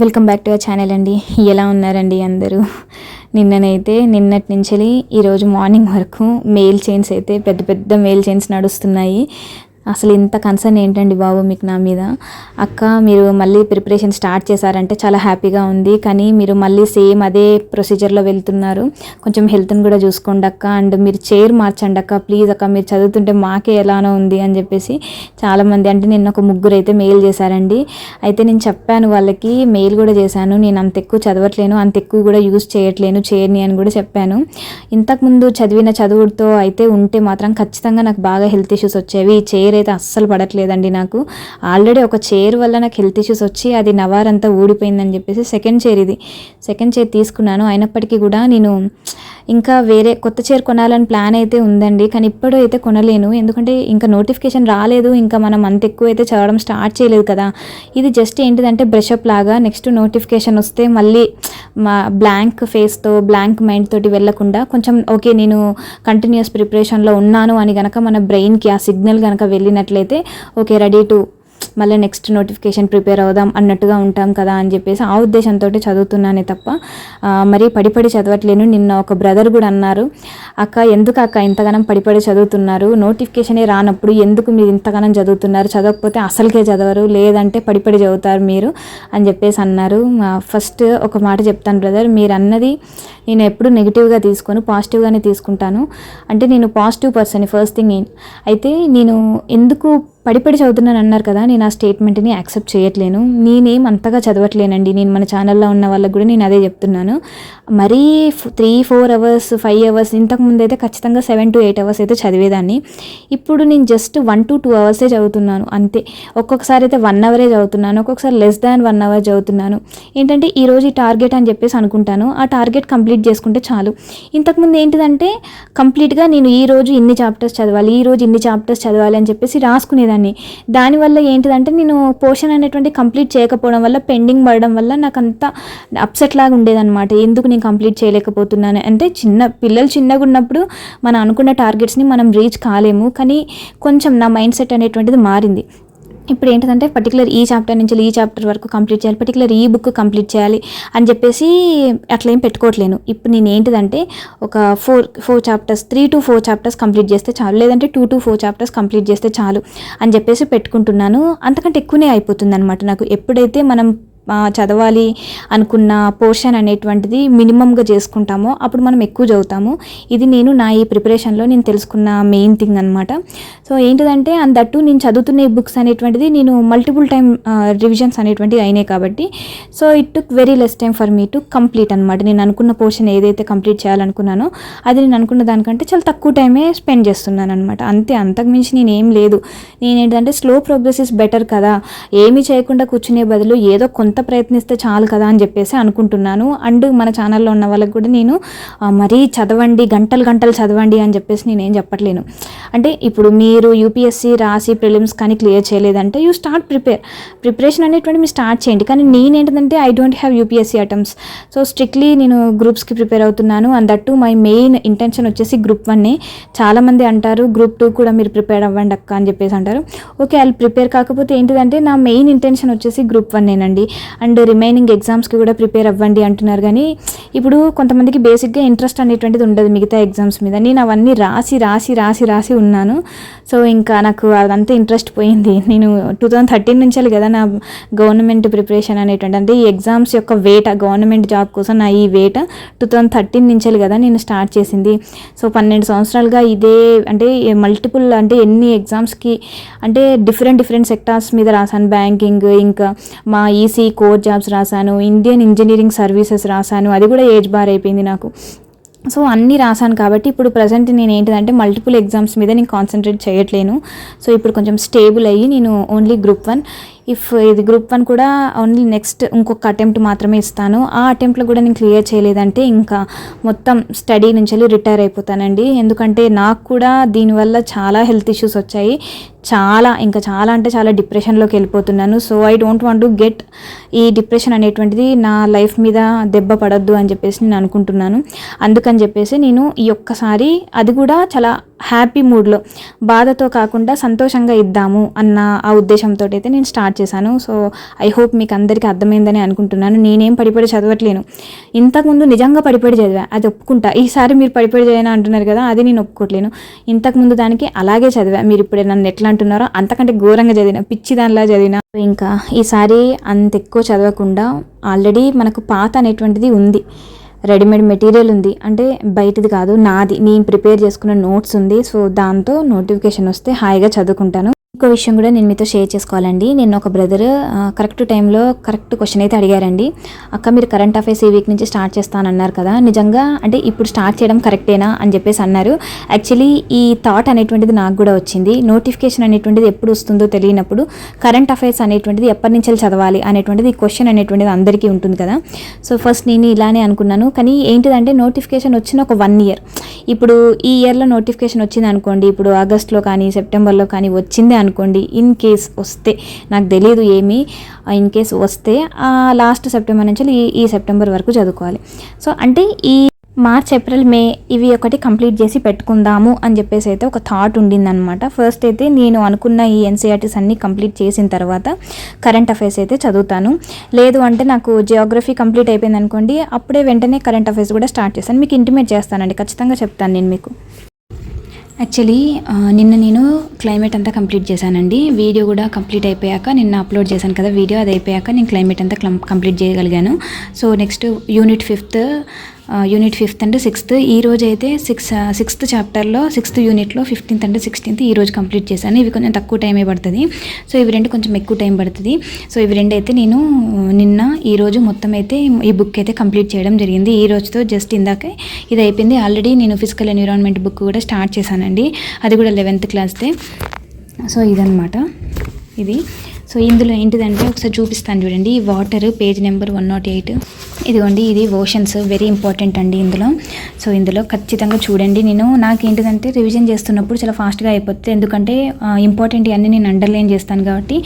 Welcome back to our channel అండి. ఎలా ఉన్నారండి అందరూ? నిన్ననైతే నిన్నటి నుంచి ఈరోజు మార్నింగ్ వరకు మెయిల్ చైన్స్ అయితే పెద్ద పెద్ద మెయిల్ చైన్స్ నడుస్తున్నాయి. అసలు ఇంత కన్సర్న్ ఏంటండి బాబు మీకు నా మీద? అక్క మీరు మళ్ళీ ప్రిపరేషన్ స్టార్ట్ చేశారంటే చాలా హ్యాపీగా ఉంది. కానీ మీరు మళ్ళీ సేమ్ అదే ప్రొసీజర్లో వెళ్తున్నారు. కొంచెం హెల్త్ని కూడా చూసుకోండి అక్క. అండ్ మీరు చైర్ మార్చండి అక్క. ప్లీజ్ అక్క మీరు చదువుతుంటే మాకే ఎలానో ఉంది అని చెప్పేసి చాలామంది అంటే నిన్న ఒక ముగ్గురు అయితే మెయిల్ చేశారండి. అయితే నేను చెప్పాను వాళ్ళకి మెయిల్ కూడా చేశాను. నేను అంత ఎక్కువ చదవట్లేను అంత ఎక్కువ కూడా యూజ్ చేయట్లేను చేయని అని కూడా చెప్పాను. ఇంతకుముందు చదివిన చదువుతో అయితే ఉంటే మాత్రం ఖచ్చితంగా నాకు బాగా హెల్త్ ఇష్యూస్ వచ్చేవి. చైర్ చైర్ అయితే అస్సలు పడట్లేదండి నాకు. ఆల్రెడీ ఒక చైర్ వల్ల నాకు హెల్త్ ఇష్యూస్ వచ్చి అది నవారంతా ఊడిపోయిందని చెప్పేసి సెకండ్ చైర్ ఇది. సెకండ్ చైర్ తీసుకున్నాను. అయినప్పటికీ కూడా నేను ఇంకా వేరే కొత్త చైర్ కొనాలని ప్లాన్ అయితే ఉందండి. కానీ ఇప్పుడు అయితే కొనలేను. ఎందుకంటే ఇంకా నోటిఫికేషన్ రాలేదు. ఇంకా మనం అంత ఎక్కువ అయితే చదవడం స్టార్ట్ చేయలేదు కదా. ఇది జస్ట్ ఏంటిదంటే బ్రషప్ లాగా నెక్స్ట్ నోటిఫికేషన్ వస్తే మళ్ళీ మా బ్లాంక్ ఫేస్తో బ్లాంక్ మైండ్ తోటి వెళ్ళకుండా కొంచెం ఓకే నేను కంటిన్యూస్ ప్రిపరేషన్లో ఉన్నాను అని గనక మన బ్రెయిన్కి ఆ సిగ్నల్ కనుక వెళ్ళినట్లయితే ఓకే రెడీ టు మళ్ళీ నెక్స్ట్ నోటిఫికేషన్ ప్రిపేర్ అవుదాం అన్నట్టుగా ఉంటాం కదా అని చెప్పేసి ఆ ఉద్దేశంతో చదువుతున్నానే తప్ప మరీ పడిపడి చదవట్లేను. నిన్న ఒక బ్రదర్ కూడా అన్నారు అక్క ఎందుకు అక్క ఇంతగానం పడిపడి చదువుతున్నారు? నోటిఫికేషనే రానప్పుడు ఎందుకు మీరు ఇంతగానం చదువుతున్నారు? చదవకపోతే అసలుకే చదవరు లేదంటే పడిపడి చదువుతారు మీరు అని చెప్పేసి అన్నారు. ఫస్ట్ ఒక మాట చెప్తాను బ్రదర్ మీరు అన్నది నేను ఎప్పుడు నెగిటివ్గా తీసుకొని పాజిటివ్గానే తీసుకుంటాను. అంటే నేను పాజిటివ్ పర్సన్ ఫస్ట్ థింగ్ అయితే నేను ఎందుకు పడిపడి చదువుతున్నాను అన్నారు కదా నేను ఆ స్టేట్మెంట్ని యాక్సెప్ట్ చేయట్లేను. నేనేం అంతగా చదవట్లేనండి. నేను మన ఛానల్లో ఉన్న వాళ్ళకి కూడా నేను అదే చెప్తున్నాను. మరీ three four hours five hours ఇంతకుముందు అయితే ఖచ్చితంగా సెవెన్ టు ఎయిట్ అవర్స్ అయితే చదివేదాన్ని. ఇప్పుడు నేను జస్ట్ వన్ టు టూ అవర్సే చదువుతున్నాను అంతే. ఒక్కొక్కసారి అయితే వన్ అవరే చదువుతున్నాను ఒక్కొక్కసారి లెస్ దాన్ వన్ అవర్ చదువుతున్నాను. ఏంటంటే ఈరోజు ఈ టార్గెట్ అని చెప్పేసి అనుకుంటాను. ఆ టార్గెట్ కంప్లీట్ చేసుకుంటే చాలు. ఇంతకుముందు ఏంటిదంటే కంప్లీట్గా నేను ఈరోజు ఇన్ని చాప్టర్స్ చదవాలి ఈరోజు ఇన్ని చాప్టర్స్ చదవాలి అని చెప్పేసి రాసుకునేదాన్ని. దానివల్ల ఏంటిదంటే నేను పోర్షన్ అనేటువంటి కంప్లీట్ చేయకపోవడం వల్ల పెండింగ్ పడడం వల్ల నాకు అంత అప్సెట్ లాగా ఉండేదన్నమాట. ఎందుకు నేను కంప్లీట్ చేయలేకపోతున్నాను? అంటే చిన్న పిల్లలు చిన్నగా ఉన్నప్పుడు మనం అనుకున్న టార్గెట్స్ని మనం రీచ్ కాలేము. కానీ కొంచెం నా మైండ్ సెట్ అనేటువంటిది మారింది. ఇప్పుడు ఏంటంటే పర్టికులర్ ఈ చాప్టర్ నుంచి ఈ చాప్టర్ వరకు కంప్లీట్ చేయాలి పర్టికులర్ ఈ బుక్ కంప్లీట్ చేయాలి అని చెప్పేసి అట్లా ఏం పెట్టుకోవట్లేను. ఇప్పుడు నేను ఏంటిదంటే ఒక four four chapters three to four chapters complete చేస్తే చాలు లేదంటే two to four chapters complete చేస్తే చాలు అని చెప్పేసి పెట్టుకుంటున్నాను. అంతకంటే ఎక్కువనే అయిపోతుంది అనమాట నాకు. ఎప్పుడైతే మనం చదవాలి అనుకున్న పోర్షన్ అనేటువంటిది మినిమంగా చేసుకుంటామో అప్పుడు మనం ఎక్కువ చదువుతాము. ఇది నేను నా ఈ ప్రిపరేషన్లో నేను తెలుసుకున్న మెయిన్ థింగ్ అనమాట సో ఏంటిదంటే అందట్టు నేను చదువుతున్న ఈ బుక్స్ అనేటువంటిది నేను మల్టిపుల్ టైం రివిజన్స్ అనేటువంటివి అయినాయి కాబట్టి. So it took very less time for me to complete అనమాట నేను అనుకున్న పోర్షన్ ఏదైతే కంప్లీట్ చేయాలనుకున్నానో అది నేను అనుకున్న దానికంటే చాలా తక్కువ టైమే స్పెండ్ చేస్తున్నాను అనమాట అంతే అంతకుమించి నేను ఏం లేదు. నేను ఏంటంటే స్లో ప్రోగ్రెస్ ఇస్ బెటర్ కదా. ఏమీ చేయకుండా కూర్చునే బదులు ఏదో కొంత ప్రయత్నిస్తే చాలు కదా అని చెప్పేసి అనుకుంటున్నాను. అండ్ మన ఛానల్లో ఉన్న వాళ్ళకి కూడా నేను మరీ చదవండి గంటలు గంటలు చదవండి అని చెప్పేసి నేను ఏం చెప్పట్లేను. అంటే ఇప్పుడు మీరు యూపీఎస్సీ రాసి ప్రిలిమ్స్ కానీ క్లియర్ చేయలేదంటే యూ స్టార్ట్ ప్రిపేర్ ప్రిపరేషన్ అనేటువంటి మీరు స్టార్ట్ చేయండి. కానీ నేనేంటంటే I don't have UPSC items so strictly నేను గ్రూప్స్కి ప్రిపేర్ అవుతున్నాను. And that my main intention వచ్చేసి గ్రూప్ వన్నే చాలామంది అంటారు గ్రూప్ టూ కూడా మీరు ప్రిపేర్ అవ్వండి అక్క అని చెప్పేసి అంటారు. ఓకే వాళ్ళు ప్రిపేర్ కాకపోతే ఏంటిదంటే నా మెయిన్ ఇంటెన్షన్ వచ్చేసి గ్రూప్ వన్నేనండి అండ్ రిమైనింగ్ ఎగ్జామ్స్కి కూడా ప్రిపేర్ అవ్వండి అంటున్నారు. కానీ ఇప్పుడు కొంతమందికి బేసిక్గా ఇంట్రెస్ట్ అనేటువంటిది ఉండదు మిగతా ఎగ్జామ్స్ మీద. నేను అవన్నీ రాసి రాసి రాసి రాసి ఉన్నాను. సో ఇంకా నాకు అదంతా ఇంట్రెస్ట్ పోయింది. నేను టూ థౌజండ్ థర్టీన్ నుంచి కదా నా గవర్నమెంట్ ప్రిపరేషన్ అనేటువంటి. అంటే ఈ ఎగ్జామ్స్ యొక్క వేట గవర్నమెంట్ జాబ్ కోసం నా ఈ వేట టూ థౌజండ్ థర్టీన్ నుంచి కదా నేను స్టార్ట్ చేసింది. సో పన్నెండు సంవత్సరాలుగా ఇదే అంటే మల్టిపుల్ అంటే ఎన్ని ఎగ్జామ్స్కి అంటే డిఫరెంట్ డిఫరెంట్ సెక్టార్స్ మీద రాశాను. బ్యాంకింగ్ ఇంకా మా ఈసీ కోర్ జాబ్స్ రాశాను ఇండియన్ ఇంజనీరింగ్ సర్వీసెస్ రాశాను అది కూడా ఏజ్ బార్ అయిపోయింది నాకు. సో అన్నీ రాశాను కాబట్టి ఇప్పుడు ప్రజెంట్ నేను ఏంటిదంటే మల్టిపుల్ ఎగ్జామ్స్ మీద నేను కాన్సన్ట్రేట్ చేయట్లేను. సో ఇప్పుడు కొంచెం స్టేబుల్ అయ్యి నేను ఓన్లీ గ్రూప్ వన్ ఇఫ్ ఇది గ్రూప్ వన్ కూడా ఓన్లీ నెక్స్ట్ ఇంకొక అటెంప్ట్ మాత్రమే ఇస్తాను. ఆ అటెంప్ట్లో కూడా నేను క్లియర్ చేయలేదంటే ఇంకా మొత్తం స్టడీ నుంచి వెళ్ళి రిటైర్ అయిపోతానండి. ఎందుకంటే నాకు కూడా దీనివల్ల చాలా హెల్త్ ఇష్యూస్ వచ్చాయి. చాలా ఇంకా చాలా అంటే చాలా డిప్రెషన్లోకి వెళ్ళిపోతున్నాను. So I don't want to get ఈ డిప్రెషన్ అనేటువంటిది నా లైఫ్ మీద దెబ్బ పడద్దు అని చెప్పేసి నేను అనుకుంటున్నాను. అందుకని చెప్పేసి నేను ఈ ఒక్కసారి అది కూడా చాలా హ్యాపీ మూడ్లో బాధతో కాకుండా సంతోషంగా ఇద్దాము అన్న ఆ ఉద్దేశంతో అయితే నేను స్టార్ట్ స్టార్ట్ చేశాను. సో ఐ హోప్ మీకు అందరికీ అర్థమైందని అనుకుంటున్నాను. నేనేం పడిపడి చదవట్లేను. ఇంతకుముందు నిజంగా పడిపడి చదివా. అది ఒప్పుకుంటా. ఈసారి మీరు పడిపడి చదివినా అంటున్నారు కదా అది నేను ఒప్పుకోవట్లేను ఇంతకుముందు దానికి అలాగే చదివా. మీరు ఇప్పుడు నన్ను ఎట్లా అంటున్నారో అంతకంటే ఘోరంగా చదివిన. పిచ్చి దానిలా చదివిన. ఇంకా ఈసారి అంత ఎక్కువ చదవకుండా ఆల్రెడీ మనకు పాత అనేటువంటిది ఉంది. రెడీమేడ్ మెటీరియల్ ఉంది. అంటే బయటది కాదు నాది. నేను ప్రిపేర్ చేసుకున్న నోట్స్ ఉంది. సో దాంతో నోటిఫికేషన్ వస్తే హాయిగా చదువుకుంటాను. ఇంకో విషయం కూడా నేను మీతో షేర్ చేసుకోవాలండి. నేను ఒక బ్రదర్ కరెక్ట్ టైంలో కరెక్ట్ క్వశ్చన్ అయితే అడిగారండి. అక్క మీరు కరెంట్ అఫైర్స్ ఈ వీక్ నుంచి స్టార్ట్ చేస్తానన్నారు కదా. నిజంగా అంటే ఇప్పుడు స్టార్ట్ చేయడం కరెక్టేనా? అని చెప్పేసి అన్నారు. యాక్చువల్లీ ఈ థాట్ అనేటువంటిది నాకు కూడా వచ్చింది. నోటిఫికేషన్ అనేటువంటిది ఎప్పుడు వస్తుందో తెలియనప్పుడు కరెంట్ అఫైర్స్ అనేటువంటిది ఎప్పటి నుంచి చదవాలి అనేటువంటిది ఈ క్వశ్చన్ అనేటువంటిది అందరికీ ఉంటుంది కదా. సో ఫస్ట్ నేను ఇలానే అనుకున్నాను. కానీ ఏంటిదంటే నోటిఫికేషన్ వచ్చిన ఒక వన్ ఇయర్. ఇప్పుడు ఈ ఇయర్లో నోటిఫికేషన్ వచ్చింది అనుకోండి ఇప్పుడు ఆగస్ట్లో కానీ సెప్టెంబర్లో కానీ వచ్చింది అనుకోండి ఇన్ కేస్ వస్తే. నాకు తెలియదు ఏమీ ఇన్ కేస్ వస్తే లాస్ట్ సెప్టెంబర్ నుంచి ఈ ఈ సెప్టెంబర్ వరకు చదువుకోవాలి. సో అంటే ఈ మార్చ్ ఏప్రిల్ మే ఇవి ఒకటి కంప్లీట్ చేసి పెట్టుకుందాము అని చెప్పేసి అయితే ఒక థాట్ ఉండిందనమాట ఫస్ట్ అయితే నేను అనుకున్న ఈ ఎన్సీఆర్టీస్ అన్నీ కంప్లీట్ చేసిన తర్వాత కరెంట్ అఫైర్స్ అయితే చదువుతాను. లేదు అంటే నాకు జియోగ్రఫీ కంప్లీట్ అయిపోయింది అనుకోండి అప్పుడే వెంటనే కరెంట్ అఫైర్స్ కూడా స్టార్ట్ చేస్తాను. మీకు ఇంటిమేట్ చేస్తానండి ఖచ్చితంగా చెప్తాను నేను మీకు. యాక్చువల్లీ నిన్న నేను క్లైమేట్ అంతా కంప్లీట్ చేశానండి. వీడియో కూడా కంప్లీట్ అయిపోయాక నిన్న అప్లోడ్ చేశాను కదా వీడియో అది అయిపోయాక నేను క్లైమేట్ అంతా కంప్లీట్ చేయగలిగాను. So next unit fifth unit fifth and sixth ఈ రోజు అయితే సిక్స్ సిక్స్త్ చాప్టర్లో సిక్స్త్ యూనిట్లో ఫిఫ్టీన్త్ అండ్ సిక్స్టీన్త్ ఈ రోజు కంప్లీట్ చేశాను. ఇవి కొంచెం తక్కువ టైమే పడుతుంది. సో ఇవి రెండు కొంచెం ఎక్కువ టైం పడుతుంది. సో ఇవి రెండు అయితే నేను నిన్న ఈ రోజు మొత్తం అయితే ఈ బుక్ అయితే కంప్లీట్ చేయడం జరిగింది. ఈ రోజుతో జస్ట్ ఇందాకే ఇది అయిపోయింది. ఆల్రెడీ నేను ఫిజికల్ ఎన్విరాన్మెంట్ బుక్ కూడా స్టార్ట్ చేశానండి. అది కూడా లెవెన్త్ క్లాస్దే సో ఇదనమాట ఇది. సో ఇందులో ఏంటిదంటే ఒకసారి చూపిస్తాను చూడండి. Water page number one not eight. ఇదిగోండి ఇది ఓషన్స్. వెరీ ఇంపార్టెంట్ అండి ఇందులో. సో ఇందులో ఖచ్చితంగా చూడండి. నేను నాకేంటిదంటే రివిజన్ చేస్తున్నప్పుడు చాలా ఫాస్ట్గా అయిపోతుంది. ఎందుకంటే ఇంపార్టెంట్ అన్నీ నేను అండర్లైన్ చేస్తాను కాబట్టి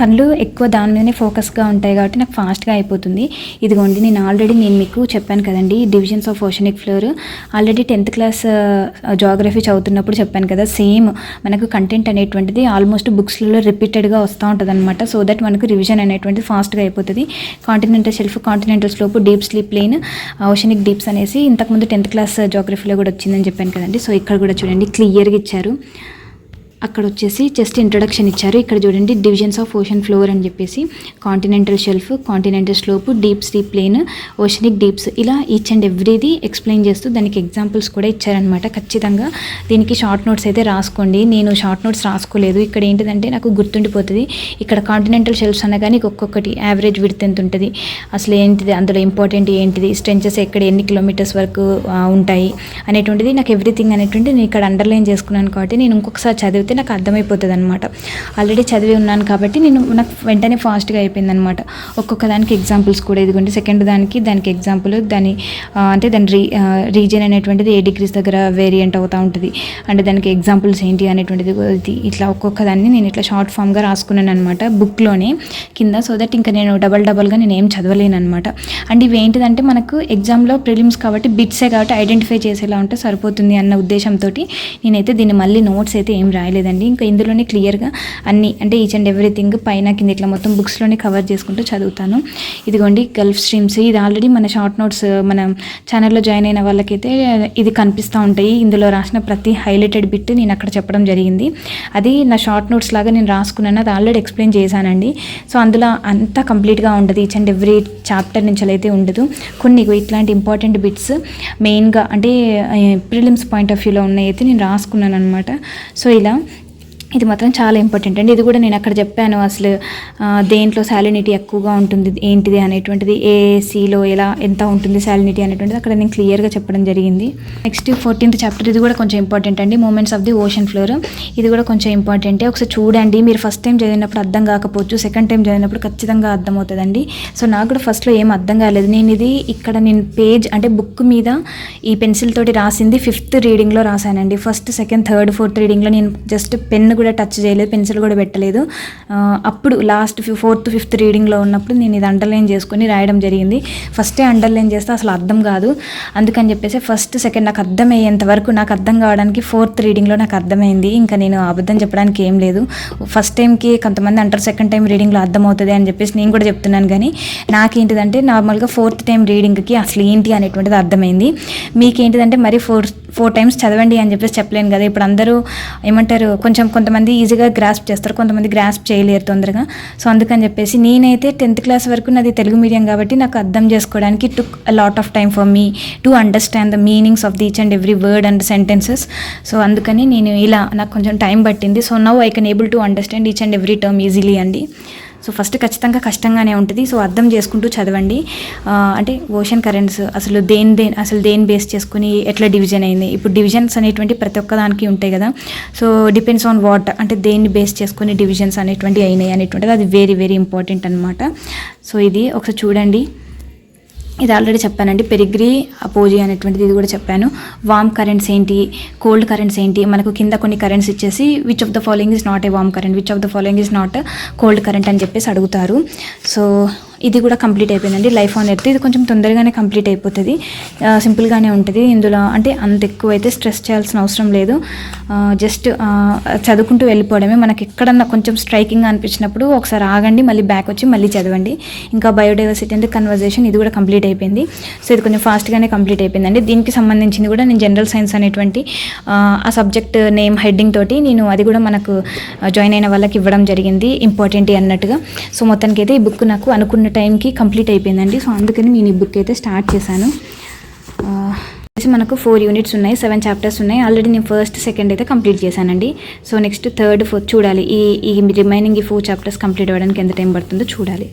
కళ్ళు ఎక్కువ దాని మీదనే ఫోకస్గా ఉంటాయి కాబట్టి నాకు ఫాస్ట్గా అయిపోతుంది. ఇదిగోండి నేను ఆల్రెడీ నేను మీకు చెప్పాను కదండి divisions of oceanic floor already tenth class geography చదువుతున్నప్పుడు చెప్పాను కదా సేమ్ మనకు కంటెంట్ అనేటువంటిది ఆల్మోస్ట్ బుక్స్లలో రిపీటెడ్గా వస్తూ ఉంటుంది అనమాట సో దట్ మనకు రివిజన్ అనేటువంటిది ఫాస్ట్గా అయిపోతుంది. Continental shelf continental slope deep sleep plain oceanic deeps అనేసి ఇంతకుముందు టెన్త్ క్లాస్ జాగ్రఫీలో కూడా వచ్చిందని చెప్పాను కదండి. సో ఇక్కడ కూడా చూడండి క్లియర్గా ఇచ్చారు. అక్కడ వచ్చేసి జస్ట్ ఇంట్రడక్షన్ ఇచ్చారు. ఇక్కడ చూడండి డివిజన్స్ ఆఫ్ ఓషన్ ఫ్లోర్ అని చెప్పేసి continental shelf continental slope deep sea plain oceanic deeps ఇలా ఈచ్ అండ్ ఎవ్రీది ఎక్స్ప్లెయిన్ చేస్తూ దానికి ఎగ్జాంపుల్స్ కూడా ఇచ్చారనమాట ఖచ్చితంగా దీనికి షార్ట్ నోట్స్ అయితే రాసుకోండి. నేను షార్ట్ నోట్స్ రాసుకోలేదు. ఇక్కడ ఏంటిదంటే నాకు గుర్తుండిపోతుంది. ఇక్కడ కాంటినెంటల్ షెల్ఫ్స్ అనగానే ఒక్కొక్కటి యావరేజ్ విడత్ ఎంత ఉంటుంది? అసలు ఏంటిది? అందులో ఇంపార్టెంట్ ఏంటిది? స్ట్రెంచెస్ ఎక్కడ? ఎన్ని కిలోమీటర్స్ వరకు ఉంటాయి? అనేటువంటిది నాకు ఎవ్రీథింగ్ అనేటువంటి నేను ఇక్కడ అండర్లైన్ చేసుకున్నాను కాబట్టి నేను ఇంకొకసారి చదివితే నాకు అర్థమైపోతుంది అనమాట ఆల్రెడీ చదివి ఉన్నాను కాబట్టి నేను నాకు వెంటనే ఫాస్ట్గా అయిపోయింది అనమాట ఒక్కొక్క దానికి ఎగ్జాంపుల్స్ కూడా ఇదిగోండి సెకండ్ దానికి దానికి ఎగ్జాంపుల్ దాని అంటే దాని రీ రీజన్ అనేటువంటిది ఏ డిగ్రీస్ దగ్గర వేరియంట్ అవుతూ ఉంటుంది. అంటే దానికి ఎగ్జాంపుల్స్ ఏంటి అనేటువంటిది ఇట్లా ఒక్కొక్క దాన్ని నేను ఇట్లా షార్ట్ ఫామ్గా రాసుకున్నాను అనమాట బుక్లోనే కింద సో దట్ ఇంకా నేను డబల్ డబల్గా నేను ఏం చదవలేను అనమాట అండ్ ఇవి ఏంటిదంటే మనకు ఎగ్జామ్లో ప్రిలిమ్స్ కాబట్టి బిట్సే కాబట్టి ఐడెంటిఫై చేసేలా ఉంటే సరిపోతుంది అన్న ఉద్దేశంతో నేనైతే దీన్ని మళ్ళీ నోట్స్ అయితే ఏం రాయలేదు. లేదండి. ఇంకా ఇందులోనే క్లియర్గా అన్ని అంటే ఈచ్ అండ్ ఎవ్రీథింగ్ పైన కింద ఇట్లా మొత్తం బుక్స్లోనే కవర్ చేసుకుంటూ చదువుతాను. ఇదిగోండి గల్ఫ్ స్ట్రీమ్స్. ఇది ఆల్రెడీ మన షార్ట్ నోట్స్ మన ఛానల్లో జాయిన్ అయిన వాళ్ళకైతే ఇది కనిపిస్తూ ఉంటాయి. ఇందులో రాసిన ప్రతి హైలైటెడ్ బిట్ నేను అక్కడ చెప్పడం జరిగింది. అది నా షార్ట్ నోట్స్ లాగా నేను రాసుకున్నాను. అది ఆల్రెడీ ఎక్స్ప్లెయిన్ చేశానండి. సో అందులో అంతా కంప్లీట్గా ఉండదు. ఈచ్ అండ్ ఎవ్రీ చాప్టర్ నుంచి అయితే ఉండదు. కొన్ని ఇట్లాంటి ఇంపార్టెంట్ బిట్స్ మెయిన్గా అంటే ప్రిలిమ్స్ పాయింట్ ఆఫ్ వ్యూలో ఉన్నాయి అయితే నేను రాసుకున్నాను అనమాట సో ఇలా ఇది మాత్రం చాలా ఇంపార్టెంట్ అండి. ఇది కూడా నేను అక్కడ చెప్పాను అసలు దేంట్లో శాలినిటీ ఎక్కువగా ఉంటుంది ఏంటిది అనేటువంటిది ఏసీలో ఎలా ఎంత ఉంటుంది శాలినిటీ అనేటువంటిది అక్కడ నేను క్లియర్గా చెప్పడం జరిగింది. నెక్స్ట్ ఫోర్టీన్త్ చాప్టర్ ఇది కూడా కొంచెం ఇంపార్టెంట్ అండి. Movements of the ocean floor ఇది కూడా కొంచెం ఇంపార్టెంటే ఒకసారి చూడండి. మీరు ఫస్ట్ టైం చదివినప్పుడు అర్థం కాకపోవచ్చు సెకండ్ టైం చదివినప్పుడు ఖచ్చితంగా అర్థమవుతుందండి. సో నాకు కూడా ఫస్ట్లో ఏం అర్థం కాలేదు. నేను ఇది ఇక్కడ నేను పేజ్ అంటే బుక్ మీద ఈ పెన్సిల్ తోటి రాసింది ఫిఫ్త్ రీడింగ్లో రాశానండి. ఫస్ట్ సెకండ్ థర్డ్ ఫోర్త్ రీడింగ్లో నేను జస్ట్ పెన్ కూడా టచ్ చేయలేదు పెన్సిల్ కూడా పెట్టలేదు. అప్పుడు లాస్ట్ ఫోర్త్ ఫిఫ్త్ రీడింగ్లో ఉన్నప్పుడు నేను ఇది అండర్లైన్ చేసుకొని రాయడం జరిగింది. ఫస్టే అండర్లైన్ చేస్తే అసలు అర్థం కాదు. అందుకని చెప్పేసి ఫస్ట్ సెకండ్ నాకు అర్థమయ్యేంత వరకు నాకు అర్థం కావడానికి ఫోర్త్ రీడింగ్లో నాకు అర్థమైంది. ఇంకా నేను అబద్ధం చెప్పడానికి ఏం లేదు. ఫస్ట్ టైంకి కొంతమంది అంటారు సెకండ్ టైం రీడింగ్లో అర్థమవుతుంది అని చెప్పేసి నేను కూడా చెప్తున్నాను కానీ నాకేంటిదంటే నార్మల్గా ఫోర్త్ టైం రీడింగ్కి అసలు ఏంటి అనేటువంటిది అర్థమైంది. మీకేంటిదంటే మరి ఫోర్ ఫోర్ టైమ్స్ చదవండి అని చెప్పేసి చెప్పలేను కదా. ఇప్పుడు అందరూ ఏమంటారు కొంచెం కొంతమంది ఈజీగా గ్రాస్ప్ చేస్తారు కొంతమంది గ్రాస్ప్ చేయలేరు తొందరగా. సో అందుకని చెప్పేసి నేనైతే టెన్త్ క్లాస్ వరకు నాది తెలుగు మీడియం కాబట్టి నాకు అర్థం చేసుకోవడానికి took a lot of time for me to understand the meanings of each each and every word and sentences so అందుకని నేను ఇలా నాకు కొంచెం టైం పట్టింది. So now I can able to understand each and every term easily అండి. So first ఖచ్చితంగా కష్టంగానే ఉంటుంది. సో అర్థం చేసుకుంటూ చదవండి. అంటే ఓషన్ కరెంట్స్ అసలు దేని దేని అసలు దేని బేస్ చేసుకుని ఎట్లా డివిజన్ అయింది? ఇప్పుడు డివిజన్స్ అనేటువంటి ప్రతి ఒక్క దానికి ఉంటాయి కదా. సో డిపెండ్స్ ఆన్ వాట్ అంటే దేన్ని బేస్ చేసుకుని డివిజన్స్ అనేటువంటి అయినాయి అనేటువంటిది అది వెరీ వెరీ ఇంపార్టెంట్ అనమాట సో ఇది ఒకసారి చూడండి. ఇది ఆల్రెడీ చెప్పానండి. పెరిగ్రీ అపోజీ అనేటువంటిది ఇది కూడా చెప్పాను. వామ్ కరెంట్స్ ఏంటి? కోల్డ్ కరెంట్స్ ఏంటి? మనకు కింద కొన్ని కరెంట్స్ ఇచ్చేసి which of the following is not a warm current which of the following is not cold current అని చెప్పేసి అడుగుతారు. సో ఇది కూడా కంప్లీట్ అయిపోయిందండి. లైఫ్ ఆన్ ఎర్త్ ఇది కొంచెం తొందరగానే కంప్లీట్ అయిపోతుంది. సింపుల్గానే ఉంటుంది. ఇందులో అంటే అంత ఎక్కువ అయితే స్ట్రెస్ చేయాల్సిన అవసరం లేదు. జస్ట్ చదువుకుంటూ వెళ్ళిపోవడమే. మనకి ఎక్కడన్నా కొంచెం స్ట్రైకింగ్ అనిపించినప్పుడు ఒకసారి ఆగండి మళ్ళీ బ్యాక్ వచ్చి మళ్ళీ చదవండి. ఇంకా బయోడైవర్సిటీ అండ్ కన్వర్జేషన్ ఇది కూడా కంప్లీట్ అయిపోయింది. సో ఇది కొంచెం ఫాస్ట్గానే కంప్లీట్ అయిపోయిందండి. దీనికి సంబంధించింది కూడా నేను జనరల్ సైన్స్ అనేటువంటి ఆ, ఆ సబ్జెక్ట్ నేమ్ హెడ్డింగ్ తోటి నేను అది కూడా మనకు జాయిన్ అయిన వాళ్ళకి ఇవ్వడం జరిగింది. ఇంపార్టెంట్ అన్నట్టుగా. సో మొత్తానికి అయితే ఈ బుక్ నాకు అనుకున్న టైంకి కంప్లీట్ అయిపోయిందండి. సో అందుకని నేను ఈ బుక్ అయితే స్టార్ట్ చేశాను. మనకు ఫోర్ యూనిట్స్ ఉన్నాయి సెవెన్ చాప్టర్స్ ఉన్నాయి. ఆల్రెడీ నేను ఫస్ట్ సెకండ్ అయితే కంప్లీట్ చేశానండి. సో నెక్స్ట్ థర్డ్ ఫోర్త్ చూడాలి. ఈ ఈ రిమైనింగ్ ఈ ఫోర్ చాప్టర్స్ కంప్లీట్ అవ్వడానికి ఎంత టైం పడుతుందో చూడాలి.